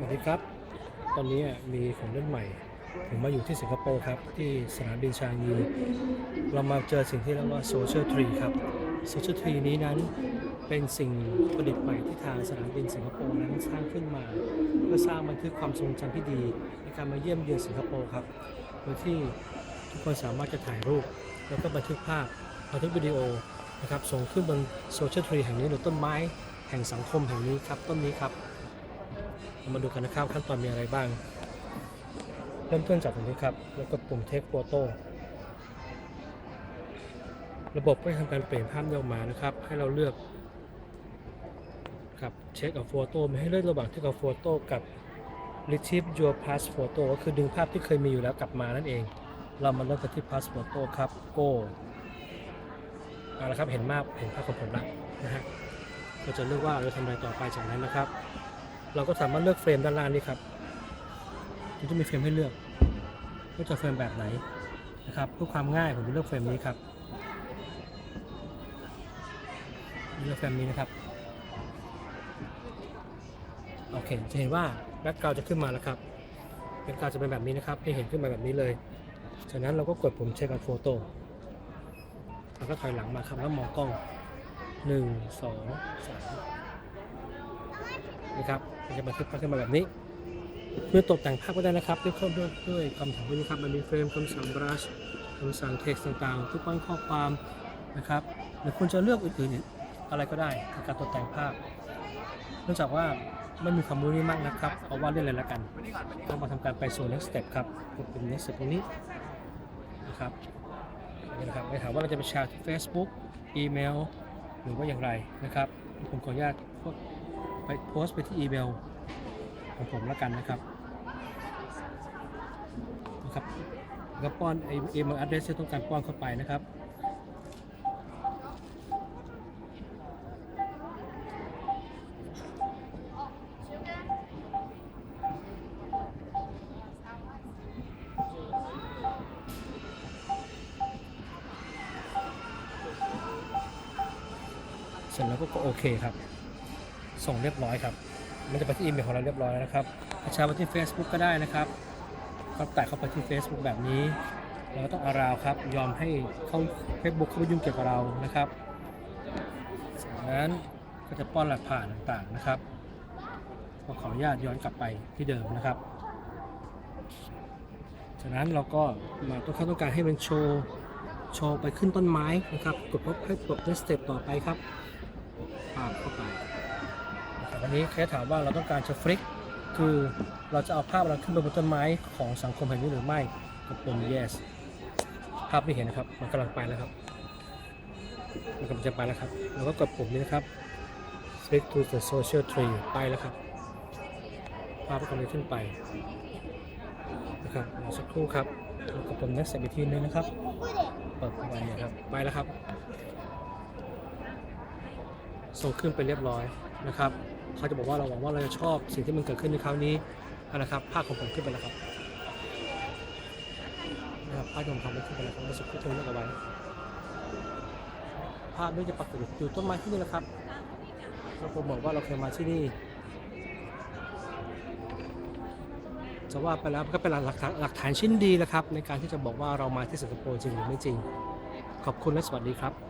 สวัสดีครับ ตอนนี้มีของเล่นใหม่ผมมาอยู่ที่สิงคโปร์ครับ ที่สนามบินชางยีเรามาเจอสิ่งที่เรียกว่าโซเชียลทรีครับโซเชียลทรีนี้นั้นเป็นสิ่งประดิษฐ์ใหม่ที่ทางสนามบินสิงคโปร์นั้นสร้างขึ้นมา เพื่อสร้างบันทึกความทรงจำที่ดี ในการมาเยี่ยมเยือนสิงคโปร์ครับโดยที่ทุกคนสามารถจะถ่ายรูป แล้วก็บันทึกภาพบันทึกวิดีโอนะครับส่งขึ้นบนโซเชียลทรีแห่งนี้หรือต้นไม้แห่งสังคมแห่งนี้ครับต้นนี้ครับ เรามาดูกันนะครับขั้นตอนมีอะไรบ้าง เริ่มต้นจากตรงนี้ครับ แล้วก็ปุ่ม Take Photo ระบบก็จะทำการเปลี่ยนภาพนี้ออกมานะครับ ให้เราเลือกครับเช็คกับโฟโต้ไม่ให้เลือกระหว่างที่กับโฟโต้กับ retrieve your past photo ก็คือดึงภาพที่เคยมีอยู่แล้วกลับมานั่นเอง เรามาเริ่มกันที่ past photo ครับ go เอาละครับเห็นมากเห็นภาพของผมแล้วนะฮะก็จะเลือกว่าเราจะทำอะไรต่อไปจากนั้นนะครับ เราก็สามารถเลือกเฟรมด้านล่างนี้ครับจะมีเฟรมให้เลือกว่าจะเฟรมแบบไหนนะครับเพื่อความง่ายผมจะเลือกเฟรมนี้ครับเลือกเฟรมนี้นะครับโอเคจะเห็นว่าแบ็กกราวจะขึ้นมาแล้วครับแบ็กกราวจะเป็นแบบนี้นะครับให้เห็นขึ้นมาแบบนี้เลยจากนั้นเราก็กดปุ่มเช็คกับโฟโต้แล้วก็ถอยหลังมาครับแล้วมองกล้องหนึ่งสองสาม นะครับมันจะบันทึกภาพขึ้นมาแบบนี้เพื่อตกแต่งภาพก็ได้นะครับด้วยข้อด้วยด้วยคำถามด้วยนะครับมันมีเฟรมคำสั่ง brush คำสั่ง text ต่างๆทุกป้อนข้อความนะครับหรือคุณจะเลือกอื่นๆอะไรก็ได้ในการตกแต่งภาพ เนื่องจากว่าไม่มีความรู้นี่มากนะครับ เอาว่าเล่นเลยละกันต้องมาทำการไปสู่ next step ครับกดปุ่ม next step ตรงนี้นะครับนี่นะครับไปถามว่าเราจะไปแชร์ที่ Facebook อีเมล หรือว่าอย่างไรนะครับผมขออนุญาตพวก ไปโพสต์ไปที่อีเมลของผมแล้วกันนะครับนะครับก็ป้อนไออีเมล address ที่ต้องการป้อนเข้าไปนะครับเสร็จแล้วก็โอเคครับ ส่งเรียบร้อยครับ มันจะไปที่อีเมลของเราเรียบร้อยแล้วนะครับแชร์ไปที่ Facebook ก็ได้นะครับก็แตะเข้าไปที่ Facebook แบบนี้ เราก็ต้องอาราวครับ ยอมให้เข้า Facebook เข้าไปยุ่งเกี่ยวกับเรานะครับจากนั้นก็จะป้อนหลักฐานต่างๆนะครับก็ขออนุญาตย้อนกลับไปที่เดิมนะครับ จากนั้นเราก็มาต้องเขาต้องการให้มันโชว์โชว์ไปขึ้นต้นไม้นะครับ กดพบให้กด next step ต่อไปครับปาดเข้าไป วันนี้แค่ถามว่าเราต้องการจะฟลิก คือเราจะเอาภาพเราขึ้นไปบนต้นไม้ของสังคมแห่งนี้หรือไม่กดปุ่ม yes ภาพไม่เห็นนะครับ มันกำลังไปแล้วครับ มันกำลังจะไปแล้วครับเราก็กดปุ่มนี้นะครับ flick to the social tree ไปแล้วครับ ภาพกำลังขึ้นไปนะครับรอสักครู่ครับเรากดปุ่ม next step อีกทีนึงนะครับ เปิดไปนี่ยครับ ไปแล้วครับส่งขึ้นไปเรียบร้อยนะครับ เขาจะบอกว่าเราหวังว่าเราจะชอบสิ่งที่มันเกิดขึ้นในคราวนี้นะครับภาพของผมขึ้นไปแล้วครับนะครับภาพของผมขึ้นไปแล้วครับเมื่อสักที่เราเลือกเอาไว้ภาพนี้จะปรากฏอยู่ต้นไม้ที่นี่แหละครับเราผมบอกว่าเราเคยมาที่นี่จะว่าไปแล้วก็เป็นหลักฐานหลักฐานชิ้นดีแล้วครับ ในการที่จะบอกว่าเรามาที่สิงคโปร์จริงหรือไม่จริง ขอบคุณและสวัสดีครับ